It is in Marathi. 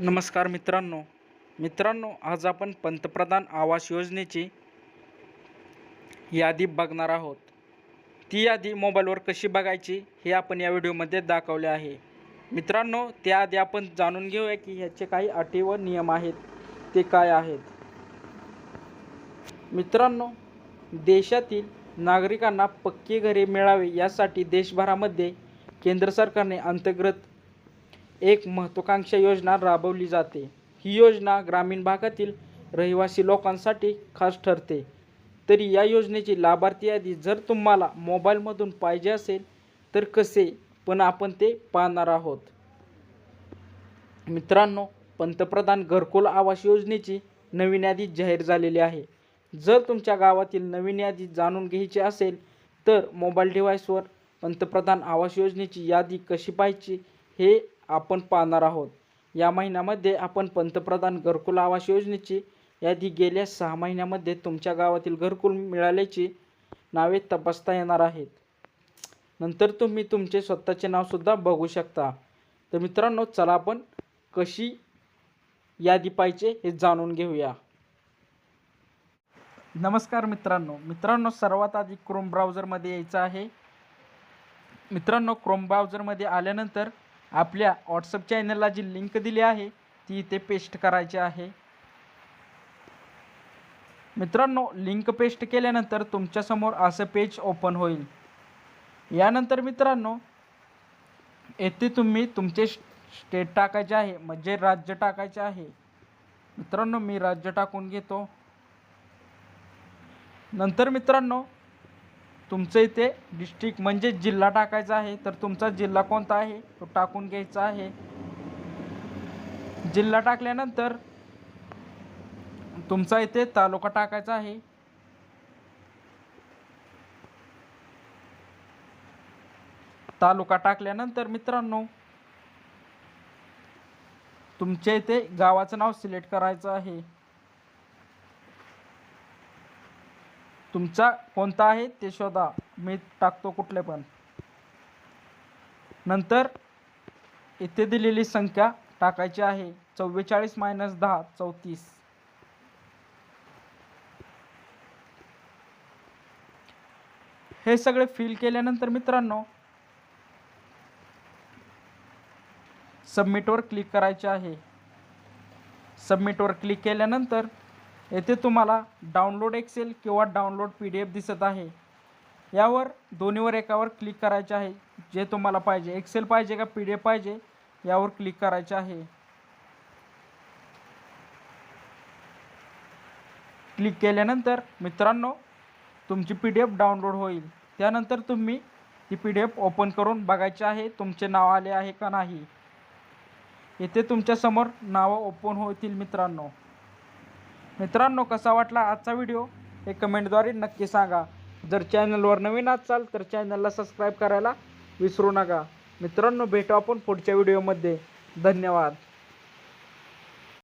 नमस्कार मित्रांनो. मित्रांनो आज आपण पंतप्रधान आवास योजनेची यादी बघणार आहोत. ती यादी मोबाईलवर कशी बघायची हे आपण या व्हिडिओमध्ये दाखवले आहे. मित्रांनो त्याआधी आपण जाणून घेऊया की ह्याचे काही अटी व नियम आहेत. ते काय आहेत? मित्रांनो देशातील नागरिकांना पक्की घरे मिळावी यासाठी देशभरामध्ये केंद्र सरकारने अंतर्गत एक महत्त्वाकांक्षा योजना राबवली जाते. ही योजना ग्रामीण भागातील रहिवासी लोकांसाठी खास ठरते. तरी या योजनेची लाभार्थी यादी जर तुम्हाला मोबाईलमधून पाहिजे असेल तर कसे? पण आपण ते पाहणार आहोत. मित्रांनो पंतप्रधान घरकुल आवास योजनेची नवीन यादी जाहीर झालेली आहे. जर तुमच्या गावातील नवीन यादी जाणून घ्यायची असेल तर मोबाईल डिव्हाइसवर पंतप्रधान आवास योजनेची यादी कशी पाहायची हे आपण पाहणार आहोत. या महिन्यामध्ये आपण पंतप्रधान घरकुल आवास योजनेची यादी गेल्या सहा महिन्यामध्ये तुमच्या गावातील घरकुल मिळाल्याची नावे तपासता येणार आहेत. नंतर तुम्ही तुमचे स्वतःचे नावसुद्धा बघू शकता. तर मित्रांनो चला आपण कशी यादी पाहिजे हे जाणून घेऊया. नमस्कार मित्रांनो. मित्रांनो सर्वात आधी क्रोम ब्राउझरमध्ये यायचं आहे. मित्रांनो क्रोम ब्राउझरमध्ये आल्यानंतर आपल्या व्हॉट्सअप चॅनलला जी लिंक दिली आहे ती इथे पेस्ट करायची आहे. मित्रांनो लिंक पेस्ट केल्यानंतर तुमच्यासमोर असं पेज ओपन होईल. यानंतर मित्रांनो येथे तुम्ही तुमचे स्टेट टाकायचे आहे म्हणजे राज्य टाकायचे आहे. मित्रांनो मी राज्य टाकून घेतो. नंतर मित्रांनो तुमचं इथे डिस्ट्रिक्ट म्हणजे जिल्हा टाकायचा आहे तर तुमचा जिल्हा कोणता आहे? तो टाकून घ्यायचा आहे. जिल्हा टाकल्यानंतर तुमचा इथे तालुका टाकायचा आहे. तालुका टाकल्यानंतर मित्रांनो तुमच्या इथे गावाचं नाव सिलेक्ट करायचं आहे. तुमचा कोणता आहे ते शोधा. मी टाकतो कुठले पण. नंतर इथे दिलेली संख्या टाकायची आहे. चव्वेचाळीस मायनस दहा चौतीस. हे सगळे फिल केल्यानंतर मित्रांनो सबमिटवर क्लिक करायचे आहे. सबमिटवर क्लिक केल्यानंतर येथे तुम्हाला डाउनलोड एक्सेल किंवा डाउनलोड पी डी एफ दिसत आहे. यावर दोन्हीवर एकावर क्लिक करायचे आहे. जे तुम्हाला पाहिजे एक्सेल पाहिजे का पी डी एफ पाहिजे यावर क्लिक करायचे आहे. क्लिक केल्यानंतर मित्रांनो तुमची पी डी एफ डाउनलोड होईल. त्यानंतर तुम्ही ती पी डी एफ ओपन करून बघायचे आहे तुमचे नाव आले आहे का नाही. येथे तुमच्यासमोर नावं ओपन होतील मित्रांनो. मित्रांनो कसा वाटला आजचा व्हिडिओ हे कमेंटद्वारे नक्की सांगा. जर चॅनलवर नवीन असाल तर चॅनलला सबस्क्राईब करायला विसरू नका. मित्रांनो भेटू आपण पुढच्या व्हिडिओमध्ये धन्यवाद.